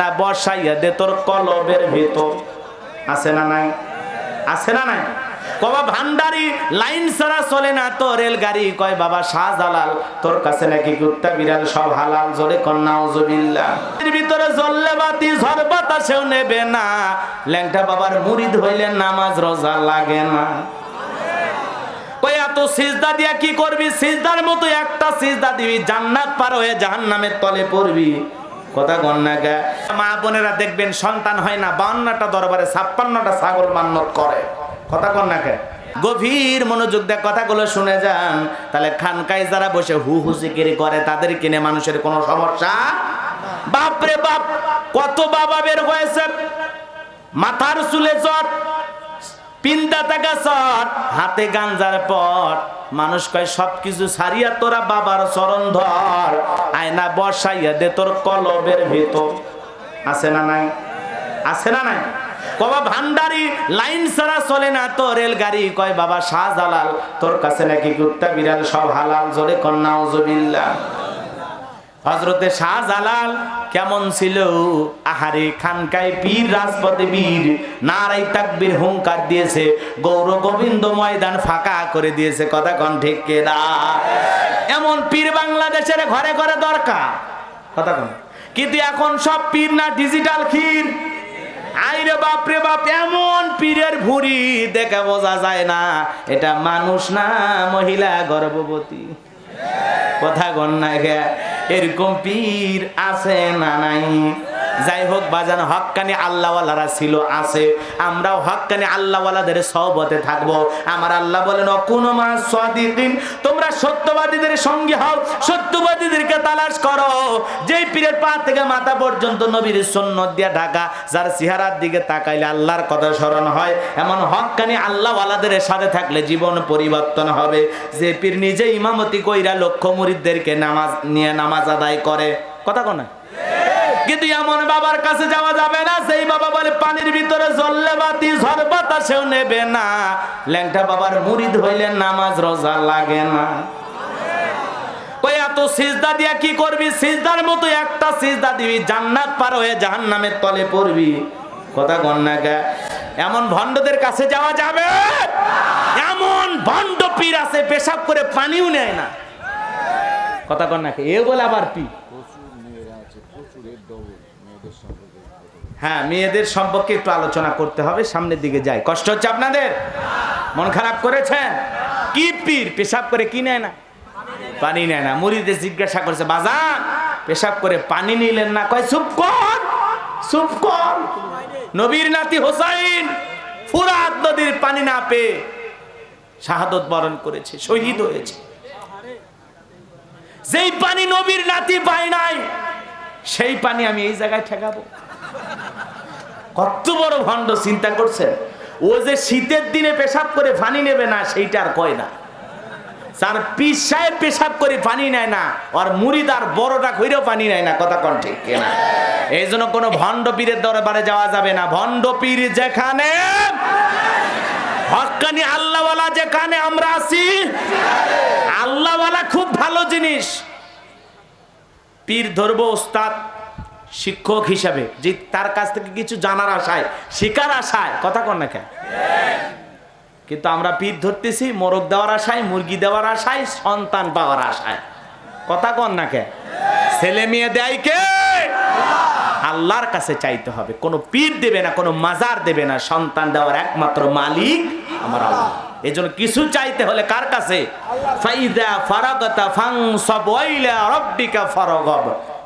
আয়না বসাইয়া দে তোর কলবের ভিতর। আছে না নাই? আছে না নাই? কবা, ভান্ডারি লাইন ছাড়া চলে না তো রেলগাড়ি? কয়, বাবা, শাহজালাল, তোর কাছে নাকি কুত্তা বিড়াল সব হালাল? জোরে এর ভিতরে জ্বললে বাতি, ঝড় বাতাসেও নেবে না। ল্যাংটা বাবার মুরিদ হইলে নামাজ রোজা লাগে না। কই এত সিজদা দিয়া কি করবি? সিজদার মতো একটা সিজদা দিবি, জান্নাত পার হয়ে জাহান্নামের তলে পড়বি। কথা গন্যাকে মা বোনেরা দেখবেন সন্তান হয় না, বান্নটা দরবারে ছাপ্পান্নটা ছাগল মান্নত করে। কথা কন্যাকে গভীর মনোযোগ দিয়ে কথাগুলো শুনে যান। তাহলে খানকায় যারা বসে হু হু সিকিরি করে, তাদের কিনে মানুষের কোনো সমস্যা? বাপরে বাপ, কত বাবা বের হয়েছে? মাথার চুলে চট পিন্দা টাকা চট, হাতে গাঞ্জার পট। মানুষ কয়, সবকিছু ছাড়িয়া তোরা বাবার চরণ ধর। আয়না বসাইয়া দে তোর কলবের ভিতর। আছে না নাই? আছে না নাই? কবা, ভান্ডারি লাইন ছাড়া চলে না তো রেলগাড়ি? কয়, বাবা শাহজালাল, তোর কাছে নাকি গুপ্তা বিড়াল সব হালাল? জোরে কন্যা হজরতে শাহজালাল কেমন ছিল? আহারে খানকায় পীর, রাজপথে বীর নারাই তাকবীর হুঙ্কার দিয়েছে, গৌর গোবিন্দ ময়দান ফাঁকা করে দিয়েছে। কথা কন ঠিক কেনা? এমন পীর বাংলাদেশের ঘরে ঘরে দরকার। কথা কন। কিন্তু এখন সব পীর না ডিজিটাল ক্ষীর? আইরে বাপরে বাপ, এমন পীরের ভুড়ি দেখে বোঝা যায় না। এটা মানুষ না, মহিলা গর্ভবতী। কথা গন্যা গে, এরকম পীর আছে না নাই? যাই হোক বাজান হকানি আল্লাহওয়ালারা ছিল, আছে। আমরাও হকানি আল্লাহওয়ালাদের সহবতে থাকব। আমার আল্লাহ বলেন, অকুন মা সাদিকিন? তোমরা সত্যবাদীদের সঙ্গে হও, সত্যবাদীদেরকে তালাশ করো। যেই পীরের পা থেকে মাথা পর্যন্ত নবীর সুন্নত দিয়া ঢাকা, যার চেহারার দিকে তাকাইলে আল্লাহর কথা স্মরণ হয়, এমন হক্কানি আল্লাহওয়ালাদের সাথে থাকলে জীবন পরিবর্তন হবে। যে পীর নিজে ইমামতি কইরা লক্ষ্য মুরিদদেরকে নামাজ, নিয়ে নামাজ আদায় করে। কথা কোনা কিন্তু এমন বাবার কাছে যাওয়া যাবে না। সেই বাবা বলে, পানির ভিতরে জ্বললে বাতি, ঝড় বাতাসেও নেবে না। ল্যাংটা বাবার মুরিদ হইলে নামাজ রোজা লাগে না। কই এত সিজদা কি করবি? সিজদার মতো একটা সিজদা দিবি, জান্নাত পার হয়ে জাহান্নামের তলে পড়বি। কথা এমন ভণ্ডদের কাছে যাওয়া যাবে? এমন ভণ্ড পীর আছে, পেশাব করে পানিও নেয় না। কথা কন্যাকে এ বলে আবার পি হ্যাঁ মেয়েদের সম্পর্কে একটু আলোচনা করতে হবে, সামনের দিকে যাই। কষ্ট হচ্ছে আপনাদের? মন খারাপ করেছেন? কি পীর? পেশাব করে কি নেয় না? পানি নেয় না। মুড়িতে জিজ্ঞাসা করছে, বাজান, পেশাব করে পানি নিলেন না? কয়, চুপ কর চুপ কর। নবীর নাতি হোসাইন ফুরাত নদীর পানি না পেয়ে শাহাদত বরণ করেছে, শহীদ হয়েছে। যেই পানি নবীর নাতি পায় নাই সেই পানি আমি এই জায়গায় ঠেকাবো। কত বড় ভণ্ড চিন্তা করছে। ও যে শীতের দিনে পেশাব করে পানি নেবে না, সেইটা আর কয় না। তার পিস সাহেব পেশাব করে পানি নেয় না, আর মুড়িদার বড়টা কইরেও পানি নেয় না, কথা কন ঠিক কিনা? এই জন্য কোনো ভণ্ড পীরের দরবারে যাওয়া যাবে না। ভণ্ড পীর যেখানে হক্কানি আল্লাহওয়ালা যেখানে আমরা আছি, আল্লাহওয়ালা খুব ভালো জিনিস। পীর ধরবো ওস্তাদ, শিক্ষক হিসাবে। যে তার কাছ থেকে কিছু জানার আশায় শিকার আশায়, কথা কন না কেন? কিন্তু আমরা পীর ধরতেছি, মোরগ দেওয়ার আশায়, মুরগি দেওয়ার আশায়, সন্তান পাওয়ার আশায়। কথা কন না কে ছেলে মেয়ে দেয় কে? আল্লাহর কাছে চাইতে হবে। কোনো পীর দেবে না, কোনো মাজার দেবে না। সন্তান দেওয়ার একমাত্র মালিক আমার আল্লাহ। এই জন্য কিছু চাইতে হলে কার কাছে?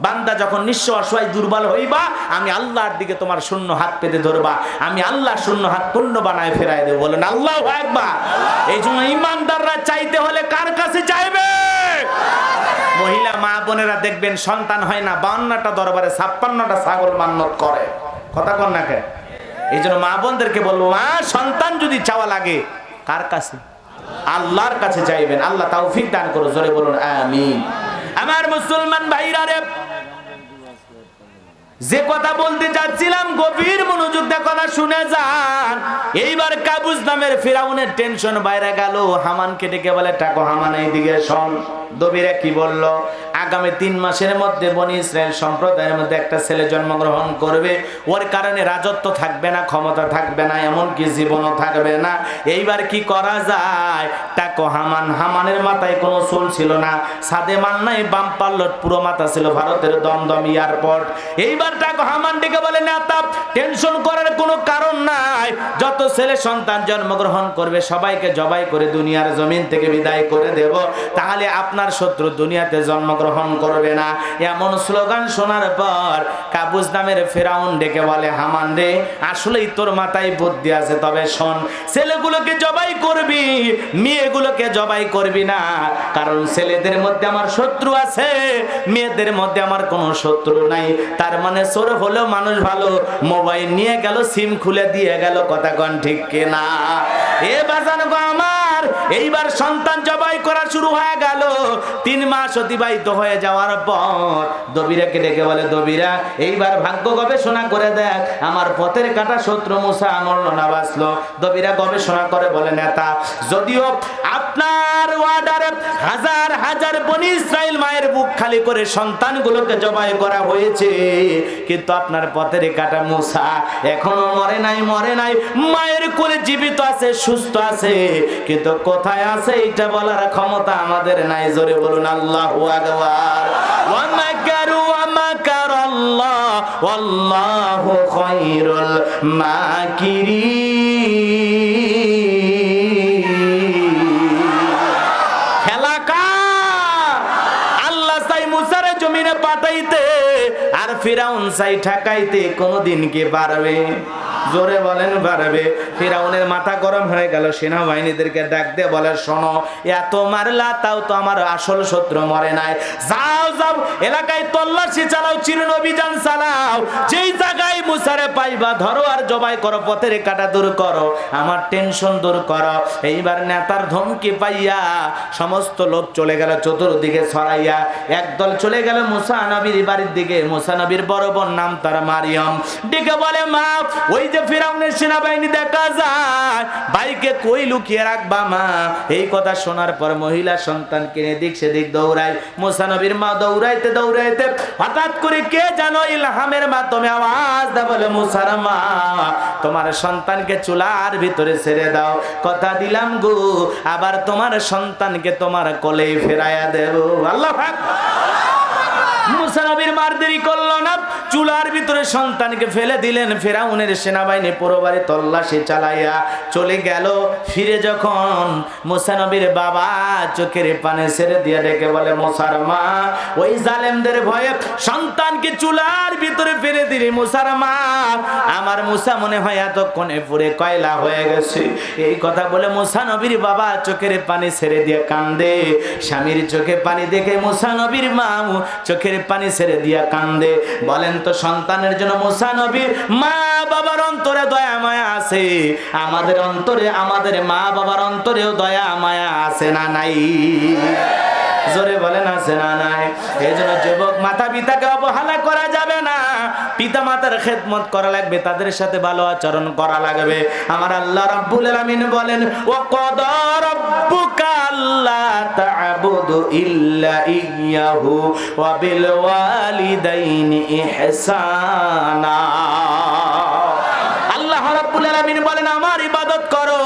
বান্দা যখন নিঃস্ব অসহায় দুর্বল হইবা, আমি আল্লাহর দিকে তোমার শূন্য হাত পেতে ধরবা। আমি আল্লাহ শূন্য হাত পূর্ণ বানায় ফেরাই দেবো। বলেন, আল্লাহ একবার এই জন্য ইমানদাররা চাইতে হলে কার কাছে চাইবে? মহিলা, মা বোনেরা দেখবেন সন্তান হয় না, বান্নটা দরবারে ছাপ্পান্নটা ছাগল মান্নত করে। কথা কন না এই জন্য মা বোনদেরকে বলব, মা, সন্তান যদি চাওয়া লাগে কার কাছে? আল্লাহর কাছে চাইবেন। আল্লাহ তৌফিক দান করো জোরে বলুন, আমিন। আমার মুসলমান ভাইরা রে, যে কথা বলতে যাচ্ছিলাম, গভীর মনোযোগ কথা শুনে যান। এইবার কাবুজ নামের ফিরাউনের টেনশন বাইরে গেল। হামানকে ডেকে বলে টাকো হামান এইদিকে শোন। দবিরা কি বলল? আগামী তিন মাসের মধ্যে বনি ইসরায়েল সম্প্রদায়ের মধ্যে একটা ছেলে জন্মগ্রহণ করবে। ওর কারণে রাজত্ব থাকবে না, ক্ষমতা থাকবে না, এমনকি জীবনও থাকবে না। এইবার কি করা যায়? টাকো হামান, হামানের মাথায় কোনো চুল ছিল না সাদে মান নাই, বাম পাল্লট পুরো মাথা ছিল ভারতের দমদম এয়ারপোর্ট। এইবার টাকো হামান ডেকে বলে, নেতা, টেনশন করার কোনো কারণ নাই। যত ছেলে সন্তান জন্মগ্রহণ করবে, সবাইকে জবাই করে দুনিয়ার জমিন থেকে বিদায় করে দেব। তাহলে আপনার শত্রু দুনিয়াতে জন্মগ্রহণ করবে না। এমন স্লোগান শোনার পর কাবুজ নামের ফেরাউন ডেকে বলে, হামান রে, আসলেই তোর মাথায় বুদ্ধি আছে, তবে শোন, ছেলেগুলোকে জবাই করবি, মেয়েগুলোকে জবাই করবি না। কারণ ছেলেদের মধ্যে আমার শত্রু আছে, মেয়েদের মধ্যে আমার কোনো শত্রু নাই। তার মানে সোর হলেও মানুষ ভালো, মোবাইল নিয়ে গেল, সিম খুলে দিয়ে গেল, কথা কন ঠিক কেনা? এ বাজানো গো আমার এইবার সন্তান জবাই করা শুরু হয়ে গেল। তিন মাস অতিবাহিত হয়ে যাওয়ার পর দবিরাকে ডেকে বলে, দবিরা, এইবার ভাগ্য গবেষণা করে দেখ। আমার পথের কাটা শত্রু মুসা মরল না বাঁচলো। দবিরা গবেষণা করে বলে, নেতা, যদিও আপনার ওয়ার্ডারে হাজার হাজার বনি ইসরায়েল মায়ের বুক খালি করে সন্তানগুলোকে জবাই করা হয়েছে, কিন্তু আপনার পথের কাটা মুসা এখনও মরে নাই মরে নাই। মায়ের কোলে জীবিত আছে, সুস্থ আছে, কিন্তু কোথায় আছে এটা বলার ক্ষমতা আমাদের নাই? জোরে বলুন, আল্লাহ আল্লাহ জমিনে পাঠাইতে, আর ফিরাউন চাই ঠেকাইতে কোনদিন কি পারবে? জোরে বলেন পারবে ফিরাউনের মাথা গরম হয়ে গেল, সেনাবাহিনীদেরকে ডাক দিয়ে বলে, শোনো, এত মারলা, তাও তো আমার আসল শত্রু মরে নাই। যাও যাও, এলাকায় তল্লাশি চালাও চিরন অভিযান চালাও। যেই জায়গায় মুসারে পাইবা, ধরো আর জবাই করো, পথের কাটা দূর করো, আমার টেনশন দূর করো। এইবার নেতার ধমকি পাইয়া সমস্ত লোক চলে গেল, চতুর্দিকে ছড়াইয়া। একদল চলে গেল মুসা নবীর বাড়ির দিকে। মুসা নবীর বড় বোন নাম তার মারিয়ম। ডেকে বলে, মা, ওই যে ফিরাউনের সেনাবাহিনী দেখা যায়, ভাইকে কই লুকিয়ে রাখবা মা? এই কথা শোনার পর মহিলা সন্তান কিনে দিক সেদিক দৌড়ায়। মুসা নবীর মা দৌড়াইতে দৌড়াইতে হঠাৎ করে কে জানো ইলহামের মাধ্যমে আওয়াজ দা বলে, মুসার মা, তোমার সন্তানকে চুলার ভিতরে ছেড়ে দাও। কথা দিলাম গো, আবার তোমার সন্তানকে তোমার কোলে ফেরাইয়া দেব। আল্লাহ মুসা নবীর মার দেরি করল না। চুলার ভিতরে সন্তানকে ফেলে দিলেন। ফেরাউনের সেনাবাহিনী পুরো বাড়ি তল্লাশি চালাইয়া চলে গেল। ফিরে যখন মুসা নবীর বাবা চোখের পানে ছেড়ে দিয়ে ডেকে বলে, মুসার মা, ওই জালেমদের ভয়ে সন্তানকে চুলার ভিতরে ফেলে দিলি, মুসার মা। আমার মুসা মনে হয় এতক্ষণে পুরে কয়লা হয়ে গেছে। এই কথা বলে মুসা নবীর বাবা চোখের পানি ছেড়ে দিয়ে কান্দে। স্বামীর চোখে পানি দেখে মুসা নবীর মা চোখের পানি ছেড়ে দিয়া কান্দে। বলেন তো সন্তানের জন্য মুসা নবীর মা বাবার অন্তরে দয়া মায়া আছে? আমাদের অন্তরে, আমাদের মা বাবার অন্তরেও দয়া মায়া আছে না নাই? জোরে বলেন, আছে না নাই? এই জন্য যুবক মাতা পিতাকে অবহেলা করা যাবে না। পিতা মাতার খেদমত করা লাগবে, তাদের সাথে ভালো আচরণ করা লাগবে। আমার আল্লাহ রাব্বুল আলামিন বলেন ও কদ রাব্বুকা আল্লা তা'বুদু ইল্লা ইয়াহু ওয়া বিল ওয়ালিদাইনি ইহসানা আল্লাহ রাব্বুল আলামিন বলেন আমার ইবাদত করো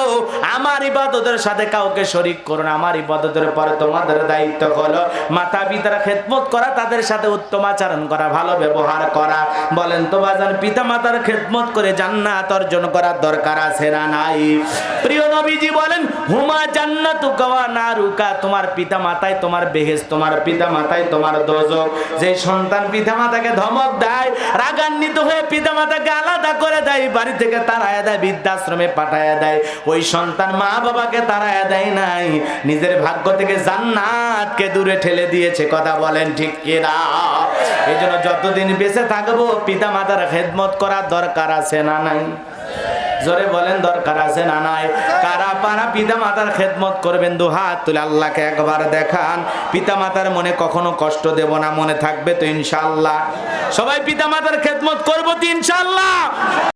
আমার ইবাদতের সাথে কাউকে শরীক করো না। আমার ইবাদতের পরে তোমাদের দায়িত্ব হলো মাতা পিতার খেদমত করা, তাদের সাথে উত্তম আচরণ করা, ভালো ব্যবহার করা। বলেন তো বাজান, পিতা মাতার খেদমত করে জান্নাত অর্জন করার দরকার আছে না নাই? প্রিয় নবীজি বলেন, হুমা জান্নাতু কাওয়া নারুকা তোমার পিতা মাতাই তোমার বেহেস তোমার পিতা মাতাই তোমার দোজক। যে সন্তান পিতা মাতাকে ধমক দেয়, রাগান্বিত হয়ে পিতা মাতাকে আলাদা করে দেয়, বাড়ি থেকে তারায়া দেয়, বৃদ্ধাশ্রমে পাঠায়া দেয়। ওই সন্তান মা বাবাকে তারায়া দেয় নাই। নিজের ভাগ্য থেকে জান্নাতকে দূরে ঠেলে দিয়েছে, কথা বলেন ঠিক কিনা? এই জন্য যতদিন বেঁচে থাকব পিতা মাতার খেদমত করার দরকার আছে না নাই? জোরে বলেন, দরকার আছে না নাই? কারা পারা পিতা মাতার খেদমত করবেন, দু হাত তুলে আল্লাহকে একবার দেখান। পিতা মাতার মনে কখনো কষ্ট দেব না, মনে থাকবে তো ইনশাআল্লাহ। সবাই পিতা মাতার খেদমত করব তো ইনশাআল্লাহ।